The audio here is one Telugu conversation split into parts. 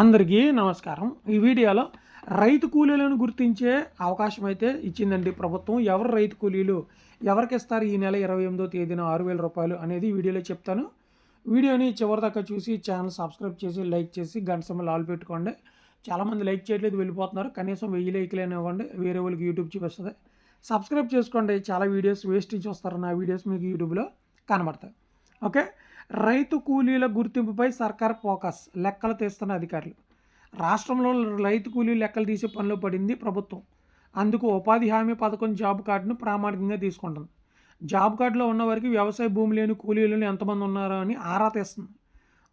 అందరికీ నమస్కారం. ఈ వీడియోలో రైతు కూలీలను గుర్తించే అవకాశం అయితే ఇచ్చిందండి ప్రభుత్వం. ఎవరు రైతు కూలీలు ఎవరికి ఇస్తారు ఈ నెల ఇరవై ఎనిమిదో తేదీన ఆరు వేల రూపాయలు అనేది వీడియోలో చెప్తాను. వీడియోని చివరిదాకా చూసి ఛానల్ సబ్స్క్రైబ్ చేసి లైక్ చేసి గంట సమయంలో ఆల్ పెట్టుకోండి. చాలామంది లైక్ చేయట్లేదు వెళ్ళిపోతున్నారు. కనీసం వెయ్యి లైక్లు ఇవ్వండి. వేరే వాళ్ళకి యూట్యూబ్ చూపిస్తుంది. సబ్స్క్రైబ్ చేసుకోండి. చాలా వీడియోస్ వేస్ట్ చూస్తారు నా వీడియోస్ మీకు యూట్యూబ్లో కనబడతాయి. ఓకే? రైతు కూలీల గుర్తింపుపై సర్కార్ ఫోకస్ లెక్కలు తీస్తున్న అధికారులు. రాష్ట్రంలో రైతు కూలీలు లెక్కలు తీసే పనిలో పడింది ప్రభుత్వం. అందుకు ఉపాధి హామీ పథకం జాబ్ కార్డును ప్రామాణికంగా తీసుకుంటుంది. జాబ్ కార్డులో ఉన్న వారికి వ్యవసాయ భూమి లేని కూలీలను ఎంతమంది ఉన్నారో అని ఆరా తీస్తుంది.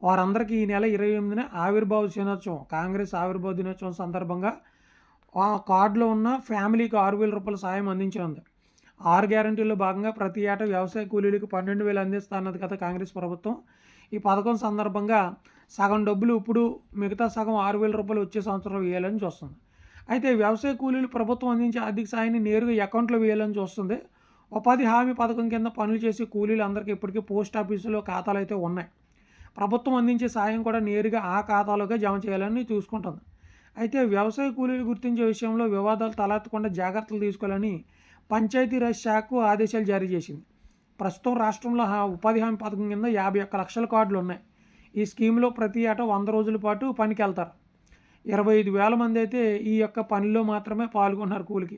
వారందరికీ ఈ నెల ఇరవై ఎనిమిదిన ఆవిర్భావ దినోత్సవం కాంగ్రెస్ ఆవిర్భావ దినోత్సవం సందర్భంగా ఆ కార్డులో ఉన్న ఫ్యామిలీకి ఆరు వేల రూపాయల సాయం అందించనుంది. ఆరు గ్యారంటీల్లో భాగంగా ప్రతి ఏటా వ్యవసాయ కూలీలకు పన్నెండు వేలు అందిస్తున్నది కదా కాంగ్రెస్ ప్రభుత్వం. ఈ పథకం సందర్భంగా సగం డబ్బులు ఇప్పుడు మిగతా సగం ఆరు వేల రూపాయలు వచ్చే సంవత్సరం వేయాలని చూస్తుంది. అయితే వ్యవసాయ కూలీలు ప్రభుత్వం అందించే ఆర్థిక సాయాన్ని నేరుగా అకౌంట్లో వేయాలని చూస్తుంది. ఉపాధి హామీ పథకం కింద పనులు చేసే కూలీలు అందరికీ ఇప్పటికీ పోస్ట్ ఆఫీసులో ఖాతాలు అయితే ఉన్నాయి. ప్రభుత్వం అందించే సాయం కూడా నేరుగా ఆ ఖాతాలోకే జమ చేయాలని చూసుకుంటుంది. అయితే వ్యవసాయ కూలీలు గుర్తించే విషయంలో వివాదాలు తలెత్తకుండా జాగ్రత్తలు తీసుకోవాలని పంచాయతీరాజ్ శాఖకు ఆదేశాలు జారీ చేసింది. ప్రస్తుతం రాష్ట్రంలో ఉపాధి హామీ పథకం కింద యాభై ఒక్క లక్షల కార్డులు ఉన్నాయి. ఈ స్కీమ్లో ప్రతి ఏటా వంద రోజుల పాటు పనికి వెళ్తారు. ఇరవై ఐదు వేల మంది అయితే ఈ యొక్క పనిలో మాత్రమే పాల్గొన్నారు కూలికి.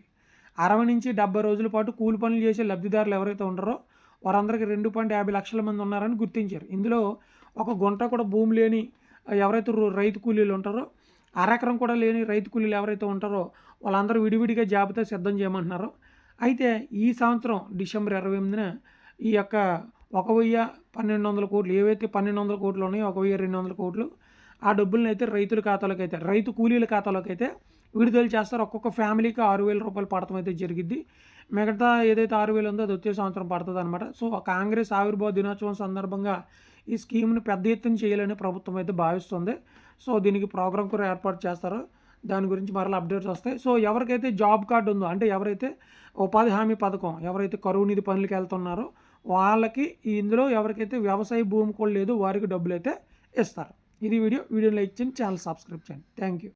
అరవై నుంచి డెబ్బై రోజుల పాటు కూలి పనులు చేసే లబ్ధిదారులు ఎవరైతే ఉండరో వారందరికీ రెండు పాయింట్ యాభై లక్షల మంది ఉన్నారని గుర్తించారు. ఇందులో ఒక గుంట కూడా భూమి లేని ఎవరైతే రైతు కూలీలు ఉంటారో అరెకరం కూడా లేని రైతు కూలీలు ఎవరైతే ఉంటారో వాళ్ళందరూ విడివిడిగా జాబితా సిద్ధం చేయమంటున్నారు. అయితే ఈ సంవత్సరం డిసెంబర్ ఇరవై ఎనిమిదిన ఈ యొక్క ఒక వెయ్యి పన్నెండు వందల కోట్లు ఏవైతే పన్నెండు వందల కోట్లు ఉన్నాయో ఒక వెయ్యి రెండు వందల కోట్లు ఆ డబ్బులను అయితే రైతుల ఖాతాలోకి అయితే రైతు కూలీల ఖాతాలోకి అయితే విడుదల చేస్తారు. ఒక్కొక్క ఫ్యామిలీకి ఆరు వేల రూపాయలు పడటం అయితే జరిగింది మిగతా ఏదైతే ఆరు వేలు ఉందో అది వచ్చే సంవత్సరం పడుతుంది అనమాట సో కాంగ్రెస్ ఆవిర్భావ దినోత్సవం సందర్భంగా ఈ స్కీమ్ను పెద్ద ఎత్తున చేయాలని ప్రభుత్వం అయితే భావిస్తుంది. సో దీనికి ప్రోగ్రామ్ కూడా ఏర్పాటు చేస్తారు. దాని గురించి మరలా అప్డేట్స్ వస్తాయి. సో ఎవరికైతే జాబ్ కార్డు ఉందో అంటే ఎవరైతే ఉపాధి హామీ పథకం ఎవరైతే కరువు నిధి పనులకి వెళ్తున్నారో వాళ్ళకి ఇందులో ఎవరికైతే వ్యవసాయ భూమి కూడా లేదు వారికి డబ్బులు అయితే ఇస్తారు. ఇది వీడియో. వీడియో లైక్ చేయండి ఛానల్ సబ్స్క్రైబ్ చేయండి. Thank you